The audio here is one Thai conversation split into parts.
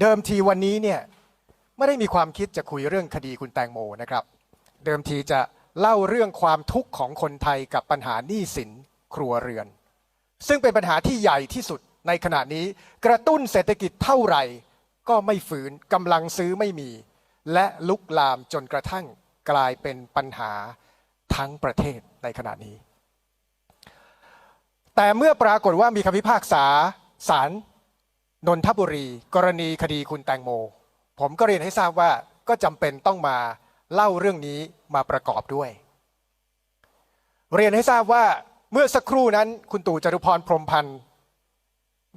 เดิมทีวันนี้เนี่ยไม่ได้มีความคิดจะคุยเรื่องคดีคุณแตงโมนะครับ เดิมทีจะเล่าเรื่องความทุกข์ของคนไทยกับปัญหาหนี้สินครัวเรือน ซึ่งเป็นปัญหาที่ใหญ่ที่สุดในขณะนี้กระตุ้นเศรษฐกิจเท่าไหร่ ก็ไม่ฝืนกำลังซื้อไม่มี และลุกลามจนกระทั่งกลายเป็นปัญหาทั้งประเทศในขณะนี้ แต่เมื่อปรากฏว่ามีคำพิพากษาศาล นนทบุรี กรณีคดีคุณแตงโม ผมก็เรียนให้ทราบว่าก็จำเป็นต้องมาเล่าเรื่องนี้มาประกอบด้วย เรียนให้ทราบว่าเมื่อสักครู่นั้นคุณตู่จรุพรพรมพันธ์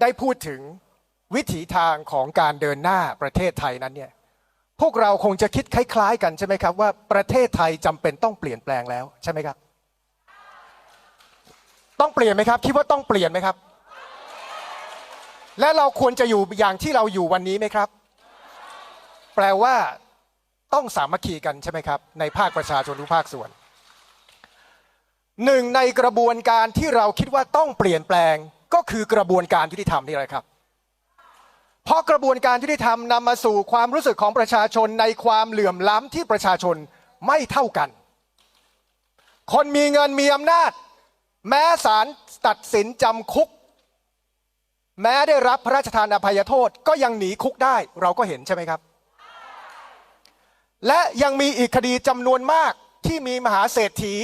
ได้พูดถึงวิถีทางของการเดินหน้าประเทศไทยนั้นเนี่ยพวกเราคงจะคิดคล้ายๆ กันใช่ไหมครับว่าประเทศไทยจำเป็นต้องเปลี่ยนแปลงแล้วใช่ไหมครับ ต้องเปลี่ยนไหมครับ คิดว่าต้องเปลี่ยนไหมครับ และเราควรจะอยู่อย่างที่เราอยู่วันนี้ไหมครับ แปลว่าต้องสามัคคีกันใช่ไหมครับ ในภาคประชาชนทุกภาคส่วนหนึ่งในกระบวนการที่เราคิดว่าต้องเปลี่ยนแปลงก็คือกระบวนการยุติธรรมนี่แหละครับ เพราะกระบวนการยุติธรรมนำมาสู่ความรู้สึกของประชาชนในความเหลื่อมล้ำที่ประชาชนไม่เท่ากัน คนมีเงินมีอำนาจ แม้ศาลตัดสินจำคุก แม้ได้รับพระราชทานอภัยโทษก็ยังหนีคุกได้เราก็เห็นใช่ไหมครับ และยังมีอีกคดีจำนวนมากที่มีมหาเศรษฐี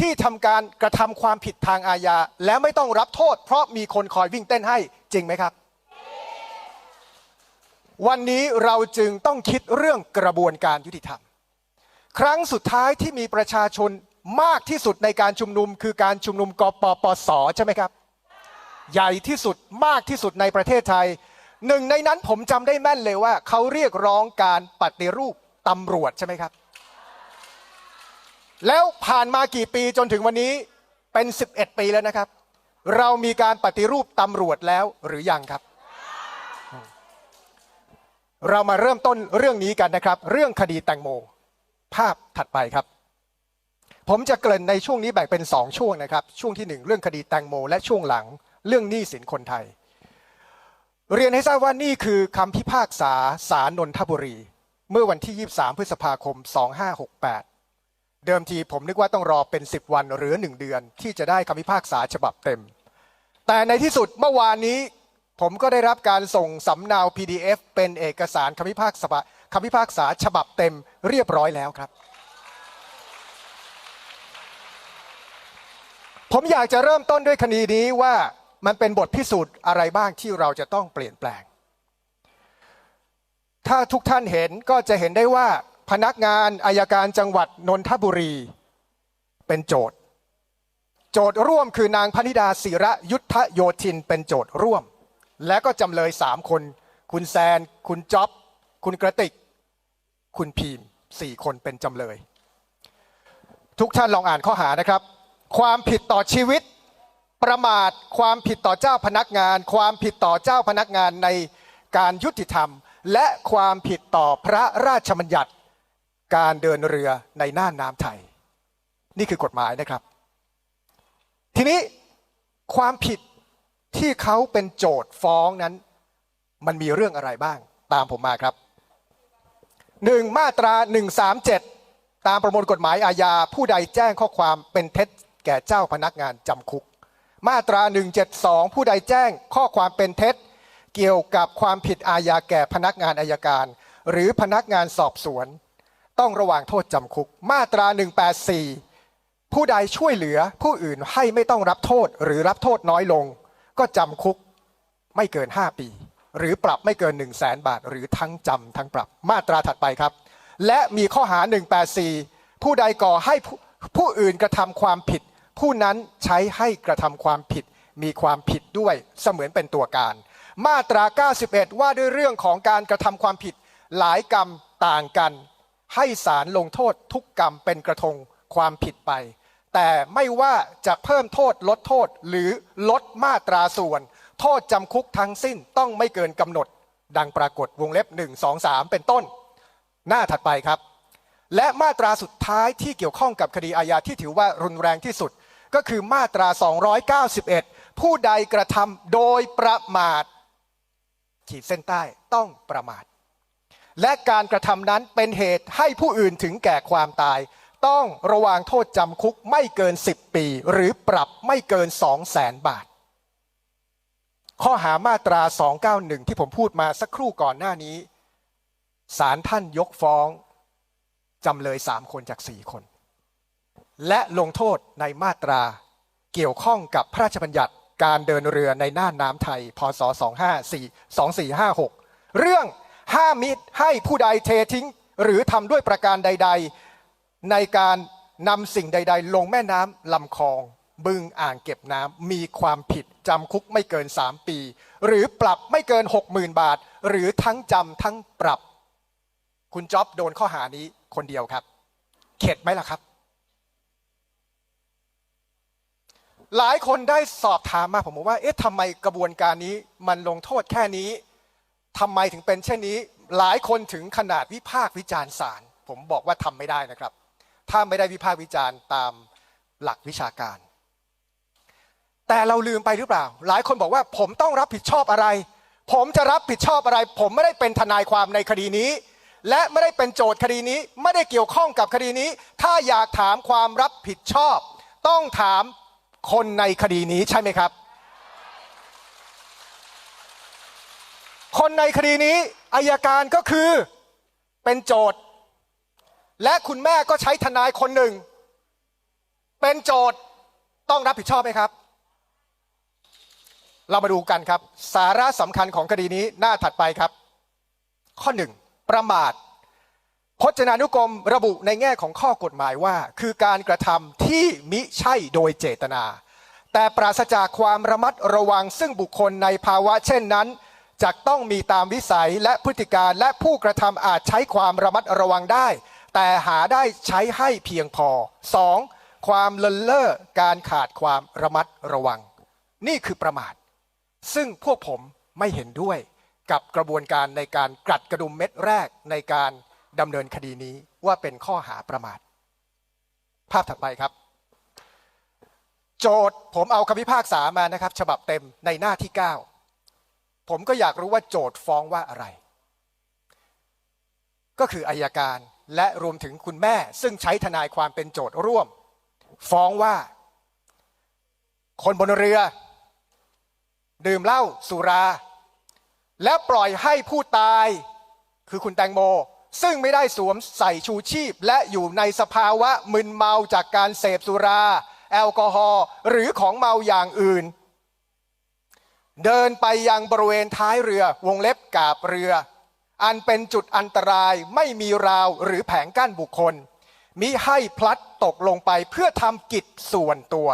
ที่ทำการกระทำความผิดทางอาญาและไม่ต้องรับโทษ เพราะมีคนคอยวิ่งเต้นให้จริงไหมครับ วันนี้เราจึงต้องคิดเรื่องกระบวนการยุติธรรม ครั้งสุดท้ายที่มีประชาชนมากที่สุดในการชุมนุม คือการชุมนุมกปปสใช่ไหมครับ ใหญ่ที่สุดมากที่สุดในประเทศไทย หนึ่งในนั้นผมจำได้แม่นเลยว่า เขาเรียกร้องการปฏิรูปตำรวจใช่ไหมครับ แล้วผ่านมากี่ปีจนถึงวันนี้เป็น 11 ปีแล้วนะครับ เรามีการปฏิรูปตำรวจแล้วหรือยังครับ เรามาเริ่มต้นเรื่องนี้กันนะครับ เรื่องคดีแตงโม ภาพถัดไปครับผมจะเกริ่นในช่วงนี้แบ่งเป็น 2 ช่วงนะครับ ช่วงที่ 1 เรื่องคดีแตงโม และช่วงหลัง เรื่องหนี้สินคนไทย เรียนให้ทราบว่านี่คือคำพิพากษาศาลนนทบุรี เมื่อวันที่ 23 พฤษภาคม 2568 เดิมทีผมนึกว่าต้องรอเป็น 10 วันหรือ 1 เดือน ที่จะได้คำพิพากษาฉบับเต็ม แต่ในที่สุดเมื่อวานนี้ ผมก็ได้รับการส่งสำเนา PDF เป็นเอกสารคำพิพากษาคำพิพากษาฉบับเต็มเรียบร้อยแล้วครับผมอยากจะเริ่มต้นด้วยคดีนี้ว่า มันเป็นบทพิสูจน์อะไรบ้างที่เราจะต้องเปลี่ยนแปลง ถ้าทุกท่านเห็นก็จะเห็นได้ว่าพนักงานอายการจังหวัดนนทบุรี เป็นโจทย์ โจทย์ร่วมคือนางพนิดาศิระยุทธโยธินเป็นโจทย์ร่วม และก็จำเลยสามคน คุณแซน คุณจ๊อบ คุณกระติก คุณพีมสี่คนเป็นจำเลย ทุกท่านลองอ่านข้อหานะครับ ความผิดต่อชีวิต ประมาทความผิดต่อเจ้าพนักงาน ความผิดต่อเจ้าพนักงานในการยุติธรรม และความผิดต่อพระราชบัญญัติ การเดินเรือในน่านน้ำไทย นี่คือกฎหมายนะครับ ทีนี้ความผิดที่เขาเป็นโจทย์ฟ้องนั้น มันมีเรื่องอะไรบ้าง ตามผมมาครับหนึ่งมาตรา 137 ตามประมวลกฎหมายอาญาผู้ใดแจ้งข้อความเป็นเท็จแก่เจ้าพนักงานจำคุก มาตรา 172 ผู้ใดแจ้งข้อความเป็นเท็จ เกี่ยวกับความผิดอาญาแก่พนักงานอายการ หรือพนักงานสอบสวน ต้องระวางโทษจำคุก มาตรา 184 ผู้ใดช่วยเหลือผู้อื่นให้ไม่ต้องรับโทษหรือรับโทษน้อยลง ก็จำคุกไม่เกิน 5 ปี หรือปรับไม่เกิน 1 0 0 0 0แสนบาท หรือทั้งจำทั้งปรับ มาตราถัดไปครับ และมีข้อหา 184 ผู้ใดก่อให้ผู้อื่นกระทำความผิด ผู้นั้นใช้ให้กระทำความผิดมีความผิดด้วยเสมือนเป็นตัวการ มาตรา 91 ว่าด้วยเรื่องของการกระทำความผิดหลายกรรมต่างกัน ให้ศาลลงโทษทุกกรรมเป็นกระทงความผิดไป แต่ไม่ว่าจะเพิ่มโทษลดโทษหรือลดมาตราส่วน โทษจำคุกทั้งสิ้นต้องไม่เกินกำหนด ดังปรากฏวงเล็บ 1 2 3 เป็นต้น หน้าถัดไปครับ และมาตราสุดท้ายที่เกี่ยวข้องกับคดีอาญาที่ถือว่ารุนแรงที่สุด ก็คือมาตรา 291 ผู้ใดกระทำโดยประมาท ขีดเส้นใต้ต้องประมาท และการกระทำนั้นเป็นเหตุให้ผู้อื่นถึงแก่ความตาย ต้องระวางโทษจำคุกไม่เกิน 10 ปี หรือปรับไม่เกิน 2 0 0แสนบาท ข้อหามาตรา 291 ที่ผมพูดมาสักครู่ก่อนหน้านี้ศาลท่านยกฟ้องจำเลย3คนจาก4คน และลงโทษในมาตราเกี่ยวข้องกับพระราชบัญญัติการเดินเรือในน่านน้ำไทย พศ 254 2456 เรื่องห้ามมิตรให้ผู้ใดเททิ้ง หรือทำด้วยประการใด ๆ ในการนำสิ่งใด ๆ ลงแม่น้ำลำคลอง บึงอ่างเก็บน้ำมีความผิดจำคุกไม่เกิน 3 ปี หรือปรับไม่เกิน 60,000 บาท หรือทั้งจำทั้งปรับ คุณจ๊อบโดนข้อหานี้คนเดียวครับ เข็ดไหมล่ะครับ หลายคนได้สอบถามมาผมบอกว่า เอ๊ะทำไมกระบวนการนี้มันลงโทษแค่นี้ทำไมถึงเป็นเช่นนี้ หลายคนถึงขนาดวิพากษ์วิจารณ์ศาลผมบอกว่าทำไม่ได้นะครับ ถ้าไม่ได้วิพากษ์วิจารณ์ตามหลักวิชาการ แต่เราลืมไปหรือเปล่า หลายคนบอกว่าผมต้องรับผิดชอบอะไร ผมจะรับผิดชอบอะไร ผมไม่ได้เป็นทนายความในคดีนี้ และไม่ได้เป็นโจทย์คดีนี้ ไม่ได้เกี่ยวข้องกับคดีนี้ ถ้าอยากถามความรับผิดชอบ ต้องถาม คนในคดีนี้ใช่ไหมครับ คนในคดีนี้อายการก็คือเป็นโจทย์ และคุณแม่ก็ใช้ทนายคนหนึ่ง เป็นโจทย์ต้องรับผิดชอบไหมครับ เรามาดูกันครับ สาระสำคัญของคดีนี้หน้าถัดไปครับ ข้อหนึ่งประมาท จนานุกรมระบุในแง่ของข้อกฎหมายว่า คือการกระทำที่มิใช่โดยเจตนา แต่ปราศจากความระมัดระวังซึ่งบุคคลในภาวะเช่นนั้นจะต้องมีตามวิสัยและพฤติการและผู้กระทำอาจใช้ความระมัดระวังได้ แต่หาได้ใช้ให้เพียงพอ 2. ความเลินเล่อการขาดความระมัดระวัง นี่คือประมาท ซึ่งพวกผมไม่เห็นด้วยกับกระบวนการในการกลัดกระดุมเม็ดแรกในการ ดำเนินคดีนี้ว่าเป็นข้อหาประมาท ภาพถัดไปครับ โจทย์ผมเอาคำพิพากษามานะครับ ฉบับเต็มในหน้าที่ 9 ผมก็อยากรู้ว่าโจทย์ฟ้องว่าอะไร ก็คืออายการและรวมถึงคุณแม่ซึ่งใช้ทนายความเป็นโจทย์ร่วม ฟ้องว่า คนบนเรือ ดื่มเหล้าสุรา และปล่อยให้ผู้ตาย คือคุณแตงโม ซึ่งไม่ได้สวมใส่ชูชีพ และอยู่ในสภาวะมึนเมาจากการเสพสุรา แอลกอฮอล์หรือของเมาอย่างอื่น เดินไปยังบริเวณท้ายเรือวงเล็บกาบเรือ อันเป็นจุดอันตรายไม่มีราวหรือแผงกั้นบุคคล มิให้พลัดตกลงไปเพื่อทำกิจส่วนตัว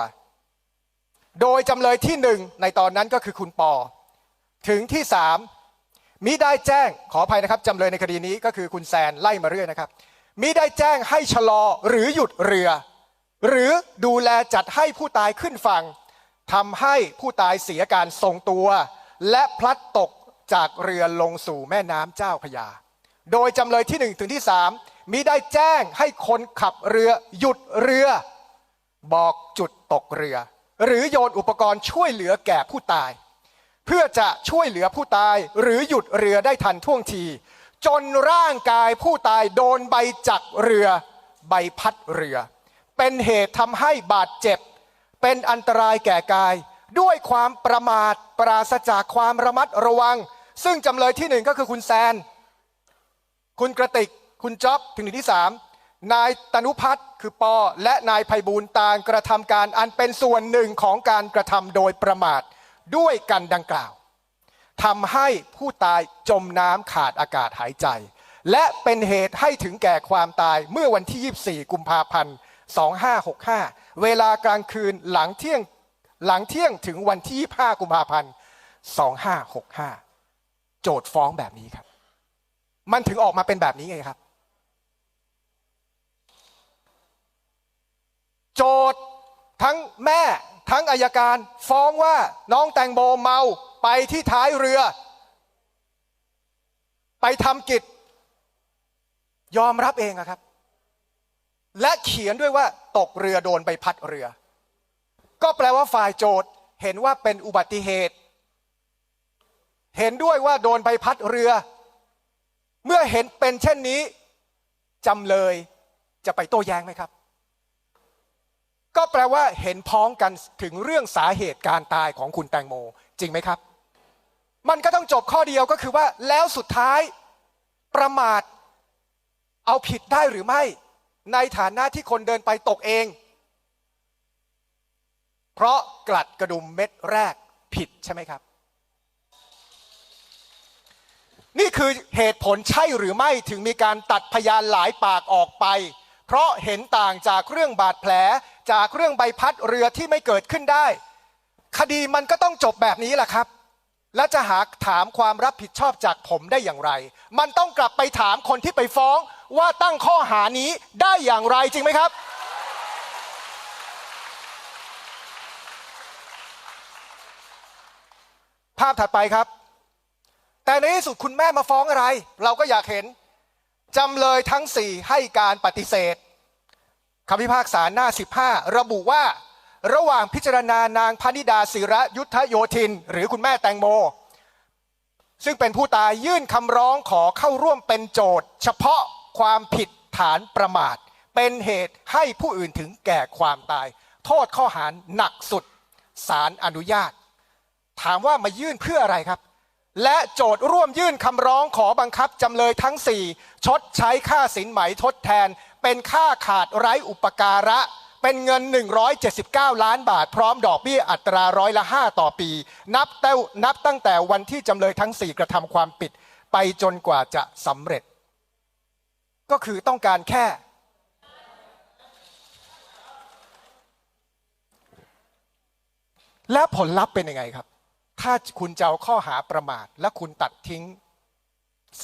โดยจำเลยที่หนึ่งในตอนนั้นก็คือคุณปอ ถึงที่สาม มิได้แจ้งขออภัยนะครับจำเลยในคดีนี้ก็คือคุณแซนไล่มาเรื่อยนะครับมิได้แจ้งให้ชะลอหรือหยุดเรือ หรือดูแลจัดให้ผู้ตายขึ้นฝั่งทำให้ผู้ตายเสียการทรงตัว และพลัดตกจากเรือลงสู่แม่น้ำเจ้าพยา โดยจำเลยที่หนึ่งถึงที่สามมิได้แจ้งให้คนขับเรือหยุดเรือ บอกจุดตกเรือ หรือโยนอุปกรณ์ช่วยเหลือแก่ผู้ตาย พื่อจะช่วยเหลือผู้ตายหรือหยุดเรือได้ทันท่วงที จนร่างกายผู้ตายโดนใบจักเรือใบพัดเรือ เป็นเหตุทำให้บาดเจ็บ เป็นอันตรายแก่กาย ด้วยความประมาทปราศจากความระมัดระวัง ซึ่งจำเลยที่หนึ่งก็คือคุณแซน คุณกระติก คุณจ๊อบถึงที่สามนายตนุพัฒน์คือปอและนายไพบูลย์ต่างกระทำการอันเป็นส่วนหนึ่งของการกระทำโดยประมาท ด้วยกันดังกล่าวทำให้ผู้ตายจมน้ำขาดอากาศหายใจ และเป็นเหตุให้ถึงแก่ความตายเมื่อวันที่ 24 กุมภาพันธ์ 2565 เวลากลางคืนหลังเที่ยงหลังเที่ยงถึงวันที่ 25 กุมภาพันธ์ 2565 โจทย์ฟ้องแบบนี้ครับ มันถึงออกมาเป็นแบบนี้ไงครับ โจทย์ทั้งแม่ ทั้งอายการฟ้องว่าน้องแตงโมเมาไปที่ท้ายเรือ ไปทำกิจ ยอมรับเองครับ และเขียนด้วยว่าตกเรือโดนใบพัดเรือ ก็แปลว่าฝ่ายโจทย์เห็นว่าเป็นอุบัติเหตุ เห็นด้วยว่าโดนใบพัดเรือ เมื่อเห็นเป็นเช่นนี้จำเลยจะไปโต้แย้งไหมครับ ก็แปลว่าเห็นพ้องกันถึงเรื่องสาเหตุการตายของคุณแตงโม จริงไหมครับ มันก็ต้องจบข้อเดียวก็คือว่าแล้วสุดท้ายประมาทเอาผิดได้หรือไม่ ในฐานะที่คนเดินไปตกเอง เพราะกลัดกระดุมเม็ดแรกผิดใช่ไหมครับ นี่คือเหตุผลใช่หรือไม่ถึงมีการตัดพยานหลายปากออกไป เพราะเห็นต่างจากเรื่องบาดแผล จากเรื่องใบพัดเรือที่ไม่เกิดขึ้นได้ คดีมันก็ต้องจบแบบนี้แหละครับ และจะหาถามความรับผิดชอบจากผมได้อย่างไร มันต้องกลับไปถามคนที่ไปฟ้องว่าตั้งข้อหานี้ได้อย่างไรจริงไหมครับภาพถัดไปครับ แต่ในที่สุดคุณแม่มาฟ้องอะไร เราก็อยากเห็น จำเลยทั้งสี่ให้การปฏิเสธ คำพิพากษาหน้า 15 ระบุว่า ระหว่างพิจารณานางพนิดาศิระยุทธโยธิน หรือคุณแม่แตงโม ซึ่งเป็นผู้ตายยื่นคำร้องขอเข้าร่วมเป็นโจทย์ เฉพาะความผิดฐานประมาท เป็นเหตุให้ผู้อื่นถึงแก่ความตาย โทษข้อหาหนักสุดศาลอนุญาต ถามว่ามายื่นเพื่ออะไรครับ และโจทย์ร่วมยื่นคำร้องขอบังคับจำเลยทั้ง 4 ชดใช้ค่าสินไหมทดแทน เป็นค่าขาดไร้อุปการะ เป็นเงิน 179 ล้านบาท พร้อมดอกเบี้ยอัตราร้อยละ 5 ต่อปี นับแต่นับตั้งแต่วันที่จำเลยทั้ง 4 กระทำความผิด ไปจนกว่าจะสำเร็จ ก็คือต้องการแค่ และผลลัพธ์เป็นยังไงครับ ถ้าคุณจะเอาข้อหาประมาท และคุณตัดทิ้ง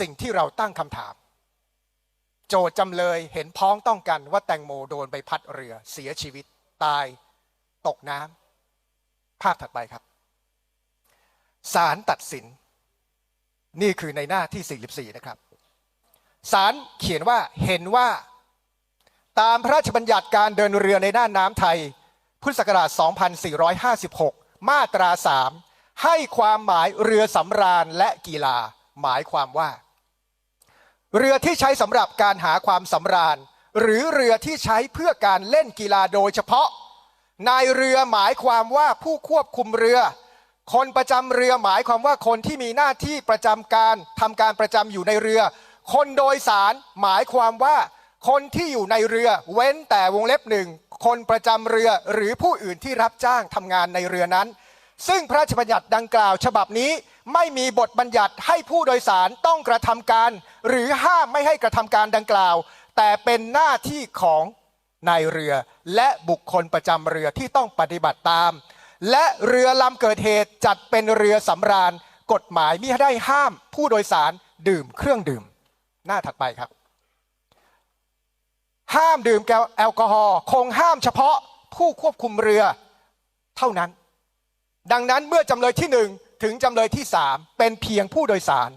สิ่งที่เราตั้งคำถาม โจทจำเลยเห็นพ้องต้องกันว่าแตงโมโดนใบพัดเรือเสียชีวิตตายตกน้ำภาพถัดไปครับศาลตัดสิน นี่คือในหน้าที่ 44 นะครับศาลเขียนว่าเห็นว่าตามพระราชบัญญัติการเดินเรือในน่านน้ำไทย พุทธศักราช 2456 มาตรา 3 ให้ความหมายเรือสำราญและกีฬา หมายความว่า เรือที่ใช้สำหรับการหาความสำราญ หรือเรือที่ใช้เพื่อการเล่นกีฬาโดยเฉพาะ นายเรือหมายความว่าผู้ควบคุมเรือ คนประจำเรือหมายความว่าคนที่มีหน้าที่ประจำการทำการประจำอยู่ในเรือ คนโดยสารหมายความว่าคนที่อยู่ในเรือเว้นแต่วงเล็บหนึ่งคนประจำเรือหรือผู้อื่นที่รับจ้างทำงานในเรือนั้น ซึ่งพระราชบัญญัติดังกล่าวฉบับนี้ ไม่มีบทบัญญัติให้ผู้โดยสารต้องกระทำการ หรือห้ามไม่ให้กระทำการดังกล่าว แต่เป็นหน้าที่ของนายเรือและบุคคลประจำเรือที่ต้องปฏิบัติตาม และเรือลำเกิดเหตุจัดเป็นเรือสำราญ กฎหมายมิได้ห้ามผู้โดยสารดื่มเครื่องดื่ม หน้าถัดไปครับ ห้ามดื่มแอลกอฮอล์คงห้ามเฉพาะผู้ควบคุมเรือเท่านั้น ดังนั้นเมื่อจำเลยที่หนึ่ง ถึงจำเลยที่สามเป็นเพียงผู้โดยสาร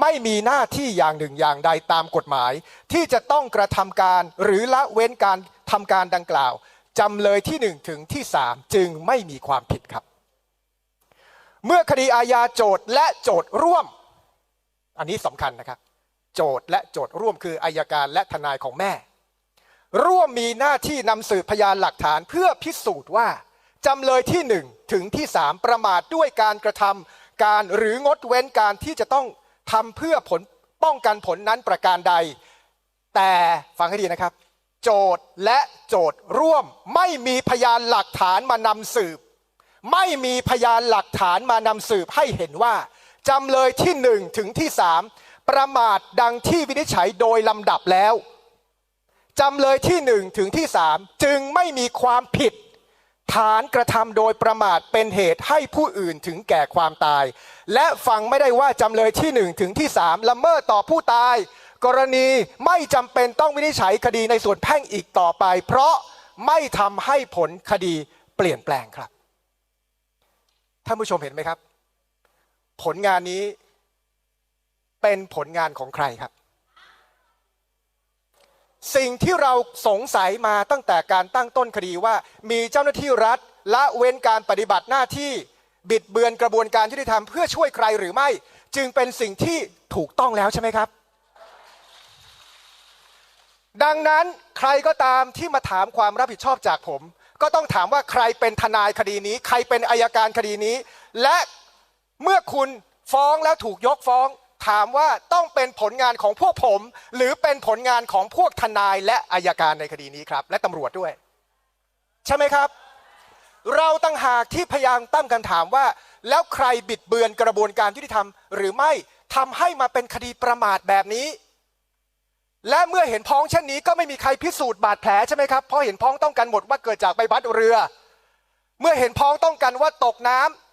ไม่มีหน้าที่อย่างหนึ่งอย่างใดตามกฎหมาย ที่จะต้องกระทำการหรือละเว้นการทำการดังกล่าวจำเลยที่หนึ่งถึงที่สามจึงไม่มีความผิดครับ เมื่อคดีอาญาโจทย์และโจทย์ร่วม อันนี้สำคัญนะครับ โจทย์และโจทย์ร่วมคืออายการและทนายของแม่ ร่วมมีหน้าที่นำสืบพยานหลักฐานเพื่อพิสูจน์ว่าจำเลยที่หนึ่ง ถึงที่สามประมาทด้วยการกระทำการหรืองดเว้นการที่จะต้องทำเพื่อผลป้องกันผลนั้นประการใด แต่ฟังให้ดีนะครับ โจทย์และโจทย์ร่วมไม่มีพยานหลักฐานมานำสืบ ไม่มีพยานหลักฐานมานำสืบให้เห็นว่าจำเลยที่หนึ่งถึงที่สามประมาทดังที่วินิจฉัยโดยลำดับแล้วจำเลยที่หนึ่งถึงที่สามจึงไม่มีความผิด ฐานกระทำโดยประมาทเป็นเหตุให้ผู้อื่นถึงแก่ความตาย และฟังไม่ได้ว่าจำเลยที่หนึ่งถึงที่สามละเมิดต่อผู้ตาย กรณีไม่จำเป็นต้องวินิจฉัยคดีในส่วนแพ่งอีกต่อไป เพราะไม่ทำให้ผลคดีเปลี่ยนแปลงครับท่านผู้ชมเห็นไหมครับ ผลงานนี้เป็นผลงานของใครครับ สิ่งที่เราสงสัยมาตั้งแต่การตั้งต้นคดีว่า มีเจ้าหน้าที่รัฐละเว้นการปฏิบัติหน้าที่บิดเบือนกระบวนการยุติธรรมเพื่อช่วยใครหรือไม่ จึงเป็นสิ่งที่ถูกต้องแล้วใช่ไหมครับ ดังนั้นใครก็ตามที่มาถามความรับผิดชอบจากผม ก็ต้องถามว่าใครเป็นทนายคดีนี้ ใครเป็นอายการคดีนี้ และเมื่อคุณฟ้องแล้วถูกยกฟ้อง ถามว่าต้องเป็นผลงานของพวกผม หรือเป็นผลงานของพวกทนายและอายการในคดีนี้ครับ และตำรวจด้วย ใช่ไหมครับ เราตั้งหากที่พยายามตั้งคำถามว่า แล้วใครบิดเบือนกระบวนการยุติธรรม หรือไม่ทำให้มาเป็นคดีประมาทแบบนี้ และเมื่อเห็นพ้องเช่นนี้ก็ไม่มีใครพิสูจน์บาดแผลใช่ไหมครับเพราะเห็นพ้องต้องกันหมดว่าเกิดจากใบพัดเรือ เมื่อเห็นพ้องต้องกันว่าตกน้ำ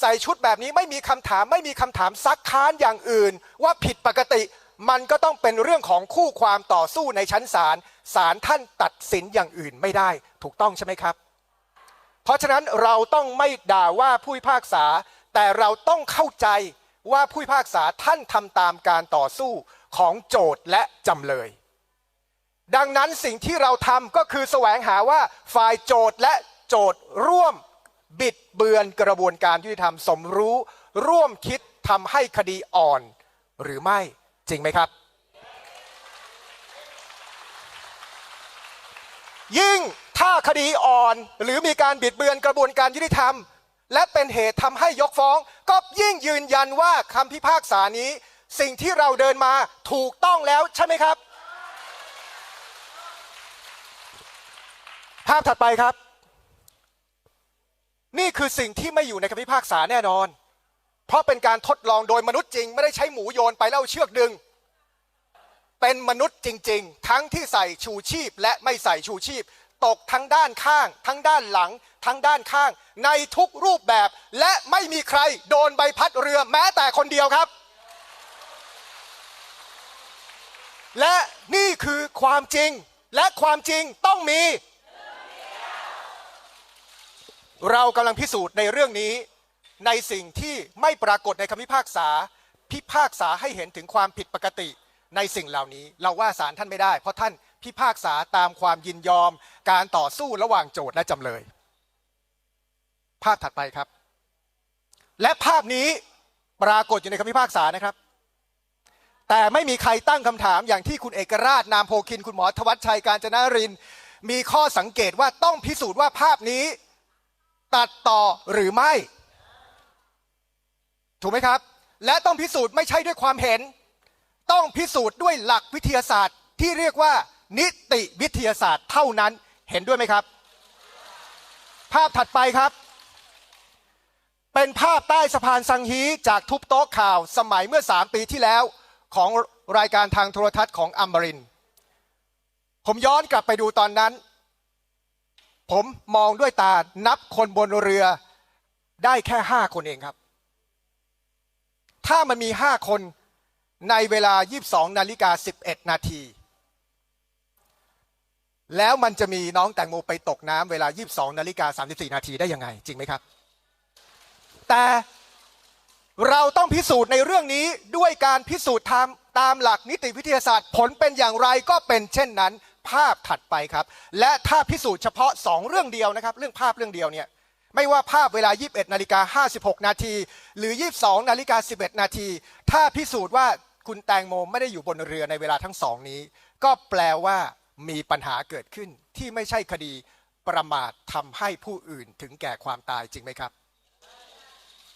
ใส่ชุดแบบนี้ไม่มีคำถามไม่มีคำถามซักค้านอย่างอื่น ว่าผิดปกติมันก็ต้องเป็นเรื่องของคู่ความต่อสู้ในชั้นศาลศาลท่านตัดสินอย่างอื่นไม่ได้ถูกต้องใช่ไหมครับ เพราะฉะนั้นเราต้องไม่ด่าว่าผู้พิพากษา แต่เราต้องเข้าใจว่าผู้พิพากษาท่านทำตามการต่อสู้ของโจทและจำเลย ดังนั้นสิ่งที่เราทำก็คือแสวงหาว่าฝ่ายโจทและโจทร่วม บิดเบือนกระบวนการยุติธรรมสมรู้ร่วมคิดทำให้คดีอ่อนหรือไม่จริงไหมครับ ยิ่งถ้าคดีอ่อนหรือมีการบิดเบือนกระบวนการยุติธรรม และเป็นเหตุทำให้ยกฟ้อง ก็ยิ่งยืนยันว่าคำพิพากษานี้ สิ่งที่เราเดินมาถูกต้องแล้วใช่ไหมครับ ภาพถัดไปครับ คือสิ่งที่ไม่อยู่ในคำพิพากษาแน่นอน เพราะเป็นการทดลองโดยมนุษย์จริง ไม่ได้ใช้หมูโยนไปแล้วเอาเชือกดึง เป็นมนุษย์จริง ๆ ทั้งที่ใส่ชูชีพ และไม่ใส่ชูชีพ ตกทั้งด้านข้าง ทั้งด้านหลัง ทั้งด้านข้าง ในทุกรูปแบบ และไม่มีใครโดนใบพัดเรือแม้แต่คนเดียวครับ และนี่คือความจริง และความจริงต้องมี เรากำลังพิสูจน์ในเรื่องนี้ ในสิ่งที่ไม่ปรากฏในคำพิพากษา พิพากษาให้เห็นถึงความผิดปกติในสิ่งเหล่านี้ เราว่าศาลท่านไม่ได้ เพราะท่านพิพากษาตามความยินยอม การต่อสู้ระหว่างโจทย์และจำเลย ภาพถัดไปครับ และภาพนี้ปรากฏอยู่ในคำพิพากษานะครับ แต่ไม่มีใครตั้งคำถามอย่างที่คุณเอกราชนามโพคิน คุณหมอทวัชชัยการจนาริน มีข้อสังเกตว่าต้องพิสูจน์ว่าภาพนี้ ตัดต่อหรือไม่ ถูกไหมครับ และต้องพิสูจน์ไม่ใช่ด้วยความเห็น ต้องพิสูจน์ด้วยหลักวิทยาศาสตร์ ที่เรียกว่า นิติวิทยาศาสตร์เท่านั้นเห็นด้วยไหมครับ ภาพถัดไปครับ เป็นภาพใต้สะพานสังฮีจากทุบโต๊ะข่าวสมัยเมื่อ 3 ปีที่แล้วของรายการทางโทรทัศน์ของอัมบรินผมย้อนกลับไปดูตอนนั้น ผมมองด้วยตานับคนบนเรือได้แค่ห้าคนเองครับ ถ้ามันมีห้าคนในเวลา 22นาฬิกา11 นาที แล้วมันจะมีน้องแตงโมไปตกน้ำเวลา 22นาฬิกา34 นาทีได้ยังไง จริงไหมครับ แต่เราต้องพิสูจน์ในเรื่องนี้ด้วยการพิสูจน์ตามตามหลักนิติวิทยาศาสตร์ ผลเป็นอย่างไรก็เป็นเช่นนั้น ภาพถัดไปครับ และถ้าพิสูจน์เฉพาะ 2 เรื่องเดียวนะครับ เรื่องภาพเรื่องเดียวเนี่ยไม่ว่าภาพเวลา 21นาฬิกา56 นาที หรือ 22นาฬิกา11 นาที ถ้าพิสูจน์ว่าคุณแตงโมไม่ได้อยู่บนเรือในเวลาทั้งสองนี้ ก็แปลว่ามีปัญหาเกิดขึ้นที่ไม่ใช่คดีประมาททำให้ผู้อื่นถึงแก่ความตายจริงไหมครับ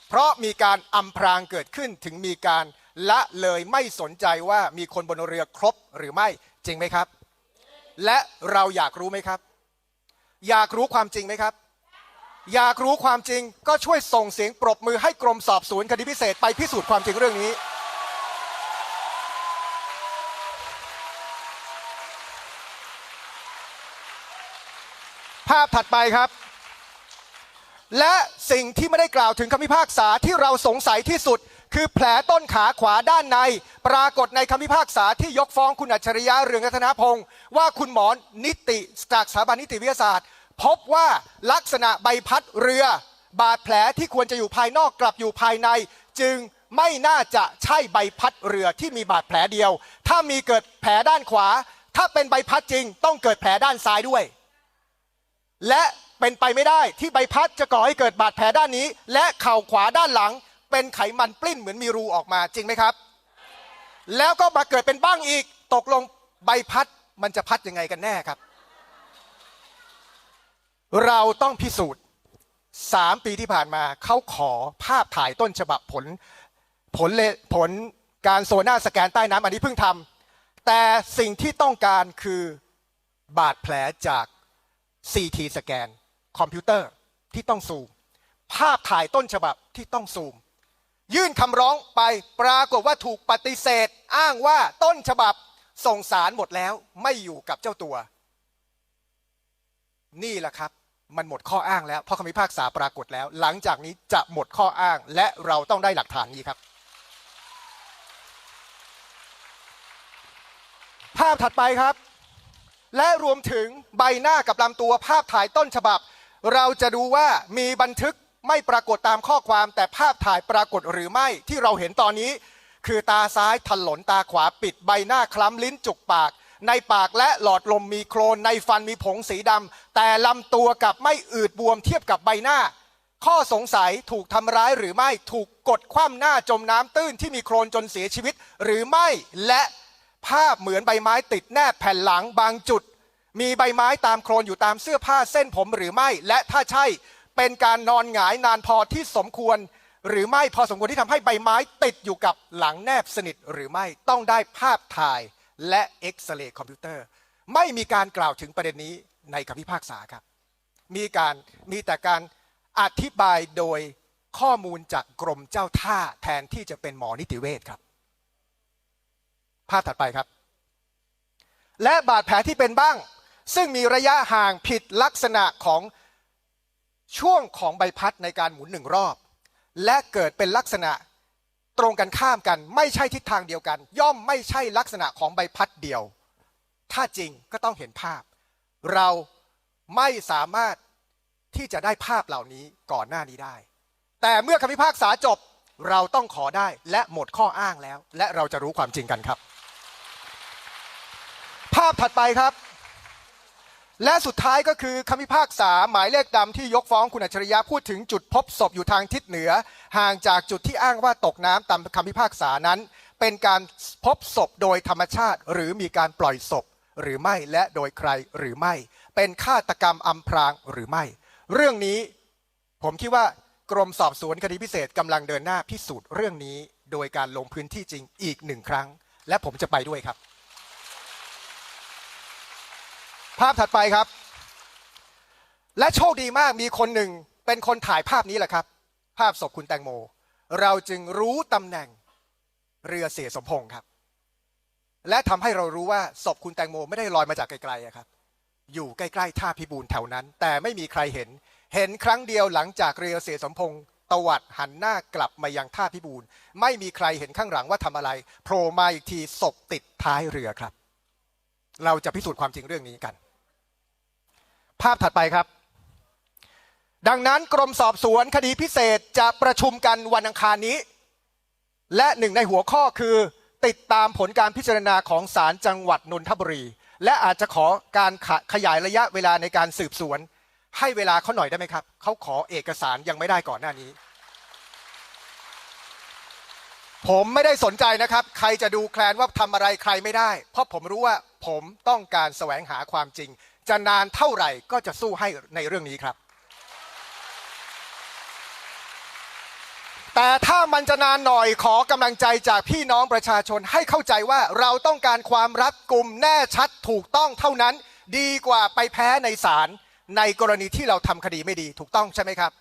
เพราะมีการอำพรางเกิดขึ้นถึงมีการละเลยไม่สนใจว่ามีคนบนเรือครบหรือไม่จริงไหมครับ และเราอยากรู้ไหมครับ อยากรู้ความจริงไหมครับ อยากรู้ความจริงก็ช่วยส่งเสียงปรบมือให้กรมสอบสวนคดีพิเศษไปพิสูจน์ความจริงเรื่องนี้ ภาพถัดไปครับ และสิ่งที่ไม่ได้กล่าวถึงคำพิพากษาที่เราสงสัยที่สุด คือแผลต้นขาขวาด้านใน ปรากฏในคำพิพากษาที่ยกฟ้องคุณอัจฉริยะเรืองรัตนพงศ์ว่าคุณหมอนิติจากสถาบันนิติวิทยาศาสตร์ พบว่าลักษณะใบพัดเรือบาดแผลที่ควรจะอยู่ภายนอกกลับอยู่ภายใน จึงไม่น่าจะใช่ใบพัดเรือที่มีบาดแผลเดียว ถ้ามีเกิดแผลด้านขวา ถ้าเป็นใบพัดจริง ต้องเกิดแผลด้านซ้ายด้วย และเป็นไปไม่ได้ที่ใบพัดจะก่อให้เกิดบาดแผลด้านนี้ และเข่าขวาด้านหลัง เป็นไขมันปลิ้นเหมือนมีรูออกมาจริงไหมครับ แล้วก็มาเกิดเป็นบ้างอีก ตกลงใบพัดมันจะพัดยังไงกันแน่ครับ เราต้องพิสูจน์สามปีที่ผ่านมาเขาขอภาพถ่ายต้นฉบับผลผลเลผลการโซน่าสแกนใต้น้ำอันนี้เพิ่งทำแต่สิ่งที่ต้องการคือบาดแผลจาก CT สแกนคอมพิวเตอร์ที่ต้องซูม ภาพถ่ายต้นฉบับที่ต้องซูม ยื่นคำร้องไปปรากฏว่าถูกปฏิเสธ อ้างว่าต้นฉบับส่งสารหมดแล้วไม่อยู่กับเจ้าตัว นี่แหละครับ มันหมดข้ออ้างแล้วเพราะคำพิพากษาปรากฏแล้ว หลังจากนี้จะหมดข้ออ้าง และเราต้องได้หลักฐานนี้ครับ ภาพถัดไปครับ และรวมถึงใบหน้ากับลำตัวภาพถ่ายต้นฉบับ เราจะดูว่ามีบันทึก ไม่ปรากฏตามข้อความแต่ภาพถ่ายปรากฏหรือไม่ที่เราเห็นตอนนี้ คือตาซ้ายถลนตาขวาปิดใบหน้าคล้ำลิ้นจุกปาก ในปากและหลอดลมมีโครนในฟันมีผงสีดำแต่ลำตัวกับไม่อืดบวมเทียบกับใบหน้า ข้อสงสัยถูกทำร้ายหรือไม่ถูกกดคว่ำหน้าจมน้ำตื้นที่มีโครนจนเสียชีวิต หรือไม่และภาพเหมือนใบไม้ติดแนบแผ่นหลังบางจุด มีใบไม้ตามโครนอยู่ตามเสื้อผ้าเส้นผมหรือไม่ และถ้าใช่ เป็นการนอนหงายนานพอที่สมควร หรือไม่พอสมควรที่ทำให้ใบไม้ติดอยู่กับหลังแนบสนิทหรือไม่ต้องได้ภาพถ่ายและเอ็กซเรย์คอมพิวเตอร์ ไม่มีการกล่าวถึงประเด็นนี้ในคำพิพากษาครับ มีการมีแต่การอธิบายโดยข้อมูลจากกรมเจ้าท่าแทนที่จะเป็นหมอนิติเวชครับ ภาพถัดไปครับ และบาดแผลที่เป็นบ้าง ซึ่งมีระยะห่างผิดลักษณะของ ช่วงของใบพัดในการหมุนหนึ่งรอบ และเกิดเป็นลักษณะตรงกันข้ามกัน ไม่ใช่ทิศทางเดียวกัน ย่อมไม่ใช่ลักษณะของใบพัดเดียว ถ้าจริงก็ต้องเห็นภาพ เราไม่สามารถที่จะได้ภาพเหล่านี้ก่อนหน้านี้ได้ แต่เมื่อคำพิพากษาจบเราต้องขอได้และหมดข้ออ้างแล้ว และเราจะรู้ความจริงกันครับ ภาพถัดไปครับ และสุดท้ายก็คือคำพิพากษาหมายเลขดำที่ยกฟ้องคุณอัจฉริยะพูดถึงจุดพบศพอยู่ทางทิศเหนือ ห่างจากจุดที่อ้างว่าตกน้ำตามคำพิพากษานั้น เป็นการพบศพโดยธรรมชาติ หรือมีการปล่อยศพหรือไม่และโดยใครหรือไม่ เป็นฆาตกรรมอำพรางหรือไม่ เรื่องนี้ผมคิดว่ากรมสอบสวนคดีพิเศษกำลังเดินหน้าพิสูจน์เรื่องนี้ โดยการลงพื้นที่จริงอีกหนึ่งครั้ง และผมจะไปด้วยครับ ภาพถัดไปครับ และโชคดีมากมีคนหนึ่งเป็นคนถ่ายภาพนี้แหละครับ ภาพศพคุณแตงโม เราจึงรู้ตำแหน่งเรือเสียสมพงษ์ครับ และทำให้เรารู้ว่าศพคุณแตงโมไม่ได้ลอยมาจากไกลๆครับ อยู่ใกล้ๆท่าพิบูลแถวนั้น แต่ไม่มีใครเห็น เห็นครั้งเดียวหลังจากเรือเสียสมพงษ์ตวัดหันหน้ากลับมายังท่าพิบูลไม่มีใครเห็นข้างหลังว่าทำอะไรโผล่มาอีกทีศพติดท้ายเรือครับ เราจะพิสูจน์ความจริงเรื่องนี้กัน ภาพถัดไปครับ ดังนั้นกรมสอบสวนคดีพิเศษจะประชุมกันวันอังคารนี้ และหนึ่งในหัวข้อคือ ติดตามผลการพิจารณาของศาลจังหวัดนนทบุรี และอาจจะขอการขขยายระยะเวลาในการสืบสวน ให้เวลาเขาหน่อยได้ไหมครับ เขาขอเอกสารยังไม่ได้ก่อนหน้านี้ผมไม่ได้สนใจนะครับ ใครจะดูแคลนว่าทำอะไรใครไม่ได้ เพราะผมรู้ว่าผมต้องการแสวงหาความจริง จะนานเท่าไหร่ก็จะสู้ให้ในเรื่องนี้ครับ แต่ถ้ามันจะนานหน่อยขอกำลังใจจากพี่น้องประชาชนให้เข้าใจว่าเราต้องการความรัดกุมแน่ชัดถูกต้องเท่านั้น ดีกว่าไปแพ้ในศาลในกรณีที่เราทำคดีไม่ดีถูกต้องใช่ไหมครับ